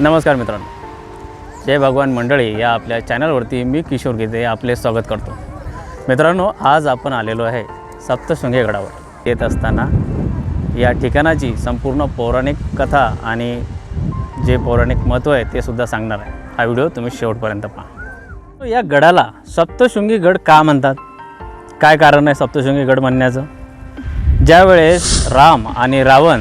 नमस्कार मित्रांनो. जय भगवान मंडळी या आपल्या चॅनलवरती मी किशोर गीते आपले स्वागत करतो. मित्रांनो आज आपण आलेलो आहे सप्तशृंगी गडावर. येत असताना या ठिकाणाची संपूर्ण पौराणिक कथा आणि जे पौराणिक महत्त्व आहे ते सुद्धा सांगणार आहे. हा व्हिडिओ तुम्ही शेवटपर्यंत पहा. या गडाला सप्तशृंगी गड का म्हणतात? काय कारण आहे सप्तशृंगी गड म्हणण्याचं? ज्यावेळेस राम आणि रावण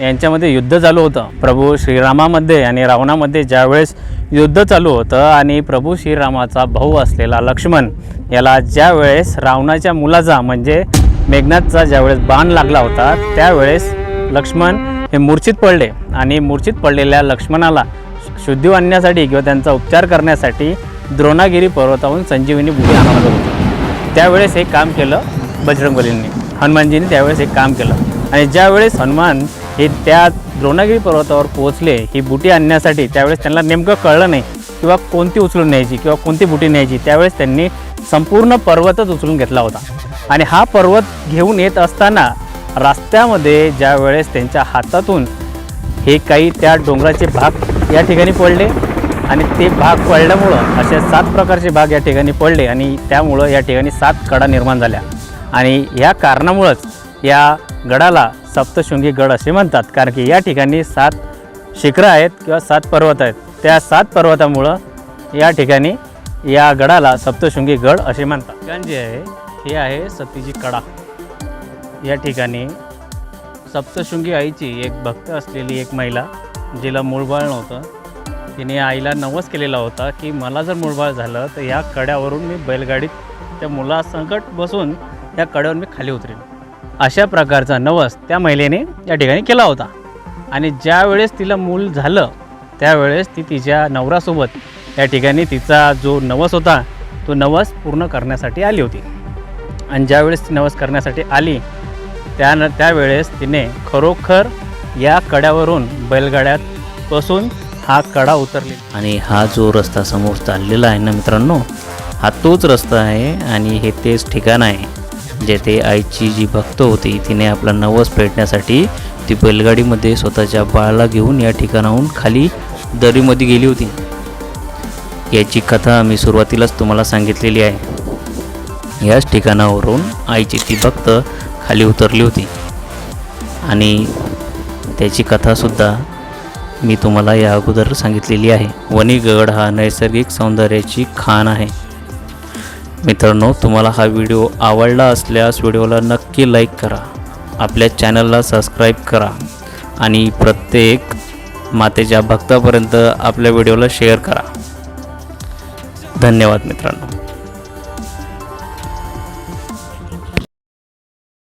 यांच्यामध्ये युद्ध चालू होतं. प्रभू श्रीरामामध्ये आणि रावणामध्ये ज्यावेळेस युद्ध चालू होतं आणि प्रभू श्रीरामाचा भाऊ असलेला लक्ष्मण याला ज्यावेळेस रावणाच्या मुलाचा म्हणजे मेघनाथचा ज्यावेळेस बाण लागला होता त्यावेळेस लक्ष्मण हे मूर्छित पडले आणि मूर्छित पडलेल्या लक्ष्मणाला शुद्धी आणण्यासाठी किंवा त्यांचा उपचार करण्यासाठी द्रोणागिरी पर्वताहून संजीवनी बुटी आणावं लागत होती. त्यावेळेस हे काम केलं बजरंगबलींनी. हनुमानजींनी त्यावेळेस हे काम केलं. आणि ज्यावेळेस हनुमान हे त्या द्रोणागिरी पर्वतावर पोहोचले ही बुटी आणण्यासाठी त्यावेळेस त्यांना नेमकं कळलं नाही. किंवा कोणती उचलून न्यायची किंवा कोणती बुटी न्यायची त्यावेळेस त्यांनी संपूर्ण पर्वतच उचलून घेतला होता. आणि हा पर्वत घेऊन येत असताना रस्त्यामध्ये ज्यावेळेस त्यांच्या हातातून हे काही त्या डोंगराचे भाग या ठिकाणी पडले आणि ते भाग पडल्यामुळं असे सात प्रकारचे भाग या ठिकाणी पडले आणि त्यामुळं या ठिकाणी सात कडा निर्माण झाल्या. आणि या कारणामुळंच या गडाला सप्तशृंगी गड असे म्हणतात. कारण की या ठिकाणी सात शिखरं आहेत किंवा सात पर्वत आहेत. त्या सात पर्वतामुळं या ठिकाणी या गडाला सप्तशृंगी गड असे म्हणतात. ठिकाण जे आहे. हे आहे सतीची कडा. या ठिकाणी सप्तशृंगी आईची एक भक्त असलेली एक महिला जिला मूळबाळ नव्हतं. तिने आईला नवस केलेला होता की मला जर मूळबाळ झालं तर या कड्यावरून मी बैलगाडीत त्या मुलासंकट बसून या कड्यावर मी खाली उतरेन. अशा प्रकारचा नवस त्या महिलेने या ठिकाणी केला होता. आणि ज्यावेळेस तिला मूल झालं त्यावेळेस ती तिच्या नवरासोबत या ठिकाणी तिचा जो नवस होता तो नवस पूर्ण करण्यासाठी आली होती. आणि ज्यावेळेस ती नवस करण्यासाठी आली त्यान त्यावेळेस तिने खरोखर या कड्यावरून बैलगाड्यात बसून हा कडा उतरली. आणि हा जो रस्ता समोर चाललेला आहे ना मित्रांनो हा तोच रस्ता आहे आणि हे तेच ठिकाण आहे. जेथे आईची जी भक्त होती तिने आपला नवस पेटण्यासाठी ती बैलगाडीमध्ये स्वतःच्या बाळाला घेऊन या ठिकाणाहून खाली दरीमध्ये गेली होती. याची कथा मी सुरुवातीलाच तुम्हाला सांगितलेली आहे. याच ठिकाणावरून आईची ती भक्त खाली उतरली होती. आणि त्याची कथासुद्धा मी तुम्हाला या अगोदर सांगितलेली आहे. वणीगड हा नैसर्गिक सौंदर्याची खाण आहे. मित्रांनो तुम्हाला हा व्हिडिओ आवडला असल्यास व्हिडिओला नक्की लाईक करा आपल्या चॅनलला सबस्क्राईब करा आणि प्रत्येक मातेच्या भक्तापर्यंत आपल्या व्हिडिओला शेअर करा. धन्यवाद मित्रांनो.